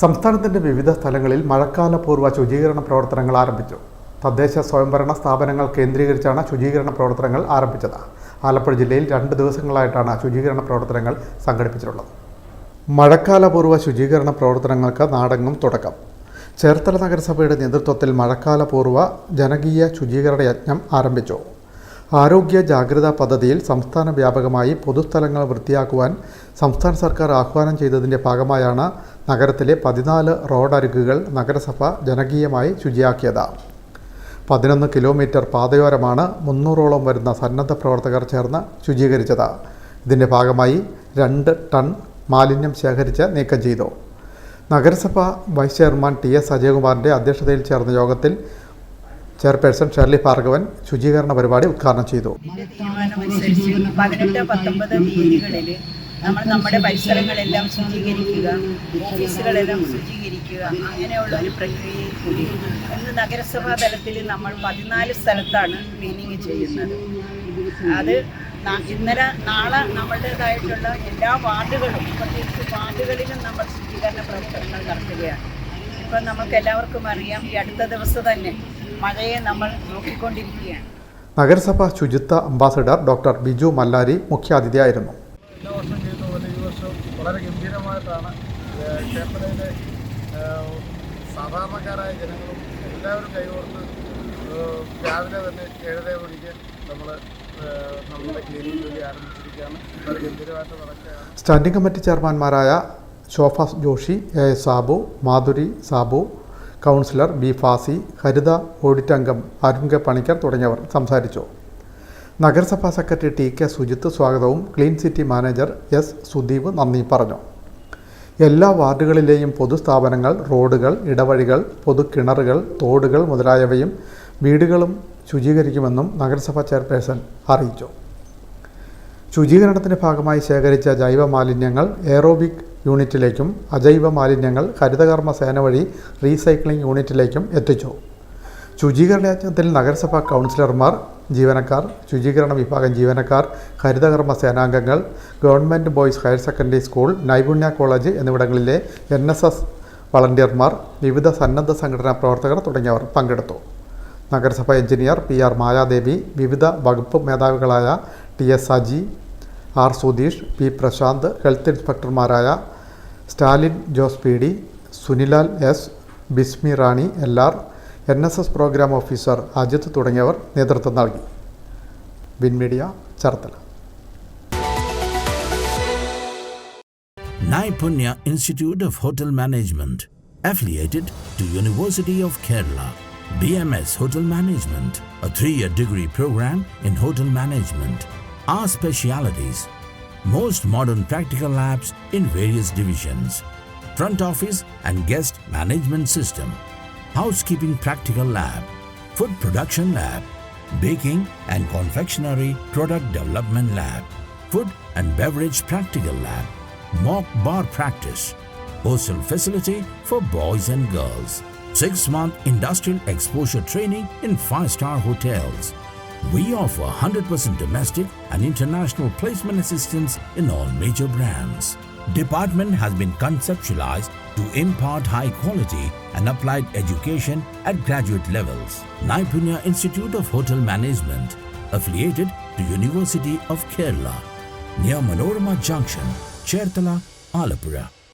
സംസ്ഥാനത്തിന്റെ വിവിധ സ്ഥലങ്ങളിൽ മഴക്കാലപൂർവ ശുചീകരണ പ്രവർത്തനങ്ങൾ ആരംഭിച്ചു. തദ്ദേശ സ്വയംഭരണ സ്ഥാപനങ്ങൾ കേന്ദ്രീകരിച്ചാണ് ശുചീകരണ പ്രവർത്തനങ്ങൾ ആരംഭിച്ചത്. ആലപ്പുഴ ജില്ലയിൽ രണ്ട് ദിവസങ്ങളായിട്ടാണ് ശുചീകരണ പ്രവർത്തനങ്ങൾ സംഘടിപ്പിച്ചിട്ടുള്ളത്. മഴക്കാലപൂർവ ശുചീകരണ പ്രവർത്തനങ്ങൾക്ക് നാടെങ്ങും തുടക്കം. ചേർത്തല നഗരസഭയുടെ നേതൃത്വത്തിൽ മഴക്കാലപൂർവ ജനകീയ ശുചീകരണ യജ്ഞം ആരംഭിച്ചു. ആരോഗ്യ ജാഗ്രതാ പദ്ധതിയിൽ സംസ്ഥാന വ്യാപകമായി പൊതുസ്ഥലങ്ങൾ വൃത്തിയാക്കുവാൻ സംസ്ഥാന സർക്കാർ ആഹ്വാനം ചെയ്തതിന്റെ ഭാഗമായാണ് നഗരത്തിലെ പതിനാല് റോഡരികുകൾ നഗരസഭ ജനകീയമായി ശുചിയാക്കിയത്. പതിനൊന്ന് കിലോമീറ്റർ പാതയോരമാണ് മുന്നൂറോളം വരുന്ന സന്നദ്ധ പ്രവർത്തകർ ചേർന്ന് ശുചീകരിച്ചത്. ഇതിന്റെ ഭാഗമായി രണ്ട് ടൺ മാലിന്യം ശേഖരിച്ച് നീക്കം ചെയ്തു. നഗരസഭ വൈസ് ചെയർമാൻ ടി എസ് അജയകുമാറിന്റെ അധ്യക്ഷതയിൽ ചേർന്ന യോഗത്തിൽ ചെയർപേഴ്സൺ ഷെർലി ഭാർഗവൻ ശുചീകരണ പരിപാടി ഉദ്ഘാടനം ചെയ്തു. നമ്മൾ നമ്മുടെ പരിസരങ്ങളെല്ലാം ശുചീകരിക്കുക ഓഫീസുകളെല്ലാം ശുചീകരിക്കുക അങ്ങനെയുള്ള ഒരു പ്രക്രിയയിൽ കൂടി ഇന്ന് നഗരസഭാ തലത്തിൽ നമ്മൾ പതിനാല് സ്ഥലത്താണ് ക്ലീനിങ് ചെയ്യുന്നത്. അത് ഇന്നലെ നാളെ നമ്മളുടേതായിട്ടുള്ള എല്ലാ വാർഡുകളും പ്രത്യേകിച്ച് വാർഡുകളിലും നമ്മൾ ശുചീകരണ പ്രവർത്തനങ്ങൾ നടത്തുകയാണ്. ഇപ്പം നമുക്ക് എല്ലാവർക്കും അറിയാം ഈ അടുത്ത ദിവസം തന്നെ മഴയെ നമ്മൾ നോക്കിക്കൊണ്ടിരിക്കുകയാണ്. നഗരസഭാ ശുചിത്വ അംബാസഡർ ഡോക്ടർ ബിജു മല്ലാരി മുഖ്യാതിഥിയായിരുന്നു. വളരെ ഗംഭീരമായിട്ടാണ് ക്ഷേത്രയിലെ സാധാരണക്കാരായ ജനങ്ങളും എല്ലാവരും കൈകോർത്ത് രാവിലെ തന്നെ ഏഴര മണിക്ക് നമ്മൾ നമ്മുടെ ക്ലീനിങ് ജോലി ആരംഭിച്ചിരിക്കുകയാണ്. വളരെ ഗംഭീരമായിട്ട് നടക്കുകയാണ്. Standing committee ചെയർമാൻമാരായ Shobha Joshi A Sabu Madhuri Sabu councillor B Fasi Haritha audit അംഗം അരുൺ കെ പണിക്കർ തുടങ്ങിയവർ സംസാരിച്ചു. നഗരസഭാ സെക്രട്ടറി ടി കെ സുജിത്ത് സ്വാഗതവും clean city manager S Sudeep നന്ദി പറഞ്ഞു. എല്ലാ വാർഡുകളിലെയും പൊതുസ്ഥാപനങ്ങൾ റോഡുകൾ ഇടവഴികൾ പൊതുകിണറുകൾ തോടുകൾ മുതലായവയും വീടുകളും ശുചീകരിക്കുമെന്നും നഗരസഭാ ചെയർപേഴ്സൺ അറിയിച്ചു. ശുചീകരണത്തിന്റെ ഭാഗമായി ശേഖരിച്ച ജൈവ മാലിന്യങ്ങൾ എയറോബിക് യൂണിറ്റിലേക്കും അജൈവ മാലിന്യങ്ങൾ ഹരിതകർമ്മ സേന വഴി റീസൈക്ലിംഗ് യൂണിറ്റിലേക്കും എത്തിച്ചു. ശുചീകരണ യജ്ഞത്തിൽ നഗരസഭാ കൗൺസിലർമാർ ജീവനക്കാർ ശുചീകരണ വിഭാഗം ജീവനക്കാർ ഹരിതകർമ്മ സേനാംഗങ്ങൾ government boys higher secondary school Naipunya college എന്നിവിടങ്ങളിലെ എൻ എസ് എസ് വളണ്ടിയർമാർ വിവിധ സന്നദ്ധ സംഘടനാ പ്രവർത്തകർ തുടങ്ങിയവർ പങ്കെടുത്തു. നഗരസഭാ എഞ്ചിനീയർ പി ആർ മായാദേവി വിവിധ വകുപ്പ് മേധാവികളായ T S Saji R Sudheesh P Prashanth health ഇൻസ്പെക്ടർമാരായ Stalin Jose P D Sunilal S Bismi Rani L R N S S programme officer Ajith തുടങ്ങിയവർ നേതൃത്വം നൽകി Win Media Cherthala Naipunya Institute of Hotel Management, affiliated to University of Kerala. BMS Hotel Management, a three-year degree program in hotel management. Our specialities: most modern practical labs in various divisions, front office and guest management system, housekeeping practical lab, food production lab, baking and confectionery product development lab, food and beverage practical lab, mock bar practice, hostel facility for boys and girls, six month industrial exposure training in five star hotels. We offer 100% domestic and international placement assistance in all major brands. Department has been conceptualized to impart high quality and applied education at graduate levels. Naipunya Institute of Hotel Management, affiliated to University of Kerala, near Manorama Junction, Chertala, Alapura.